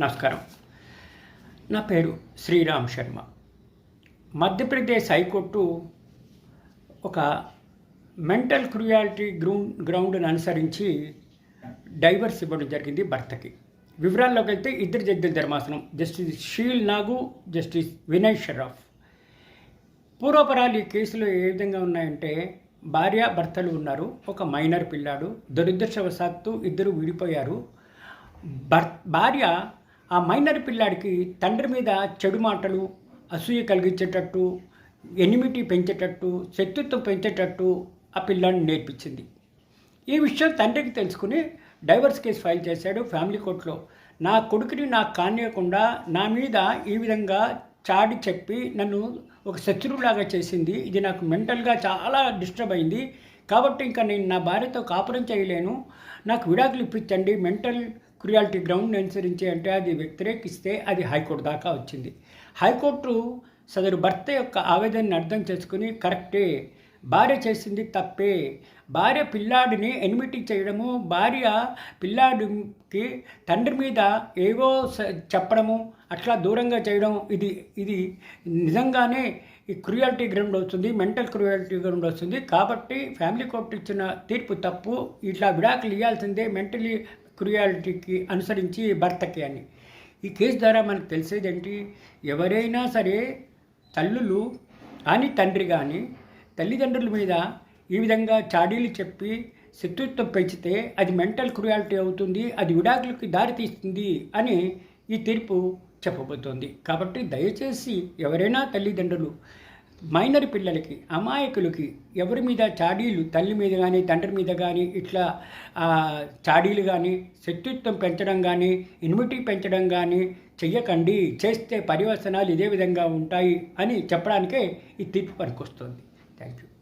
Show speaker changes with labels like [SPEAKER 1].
[SPEAKER 1] నమస్కారం. నా పేరు శ్రీరామ్ శర్మ. మధ్యప్రదేశ్ హైకోర్టు ఒక మెంటల్ క్రుయాలిటీ గ్రౌండ్ గ్రౌండ్ని అనుసరించి డైవర్స్ ఇవ్వడం జరిగింది భర్తకి. వివరాల్లోకి వెళ్తే ఇద్దరు జడ్జిల ధర్మాసనం. Justice Sheel Nagu justice Vinay Sharaf. పూర్వపరాలు ఈ కేసులో ఏ విధంగా ఉన్నాయంటే భార్య భర్తలు ఉన్నారు. ఒక మైనర్ పిల్లాడు. దురదృష్టవశాత్తు ఇద్దరు విడిపోయారు. భర్ భార్య ఆ మైనర్ పిల్లాడికి తండ్రి మీద చెడు మాటలు అసూయ కలిగించేటట్టు ఎనిమిటీ పెంచేటట్టు శత్రుత్వం పెంచేటట్టు ఆ పిల్లాడిని నేర్పించింది. ఈ విషయం తండ్రికి తెలుసుకుని డైవర్స్ కేసు ఫైల్ చేశాడు ఫ్యామిలీ కోర్టులో. నా కొడుకుని నాకు కానియకుండా నా మీద ఈ విధంగా చాడి చెప్పి నన్ను ఒక శత్రువులాగా చేసింది. ఇది నాకు మెంటల్గా చాలా డిస్టర్బ్ అయింది. కాబట్టి ఇంకా నేను నా భార్యతో కాపురం చేయలేను. నాకు విడాకులు ఇప్పించండి. మెంటల్ క్రియాలిటీ గ్రౌండ్ అనుసరించి అంటే అది వ్యతిరేకిస్తే అది హైకోర్టు దాకా వచ్చింది. హైకోర్టు సదరు భర్త యొక్క ఆవేదనని అర్థం చేసుకుని కరెక్టే భార్య చేసింది తప్పే. భార్య పిల్లాడిని ఎనిమిటి చేయడము భార్య పిల్లాడికి తండ్రి మీద ఏవో స- చెప్పడము అట్లా దూరంగా చేయడం ఇది ఇది నిజంగానే ఈ క్రుయాలిటీ గ్రౌండ్ వస్తుంది మెంటల్ క్రుయాలిటీ గ్రౌండ్ వస్తుంది. కాబట్టి ఫ్యామిలీ కోర్టు ఇచ్చిన తీర్పు తప్పు ఇట్లా విడాకులు ఇవ్వాల్సిందే మెంటలీ క్రుయాలిటీకి అనుసరించి భర్తకి అని. ఈ కేసు ద్వారా మనకు తెలిసేది ఏంటి? ఎవరైనా సరే తల్లులు కానీ తండ్రి కానీ తల్లిదండ్రుల మీద ఈ విధంగా చాడీలు చెప్పి శత్రుత్వం పెంచితే అది మెంటల్ క్రుయాలిటీ అవుతుంది అది విడాకులకి దారితీస్తుంది అని ఈ తీర్పు చెప్పబోతోంది. కాబట్టి దయచేసి ఎవరైనా తల్లిదండ్రులు మైనర్ పిల్లలకి అమాయకులకి ఎవరి మీద చాడీలు తల్లి మీద కానీ తండ్రి మీద కానీ ఇట్లా చాడీలు కానీ శత్రుత్వం పెంచడం కానీ ఇమ్యూనిటీ పెంచడం కానీ చెయ్యకండి. చేస్తే పరివర్తనాలు ఇదే విధంగా ఉంటాయి అని చెప్పడానికే ఈ తీర్పు పనికొస్తుంది. Thank you.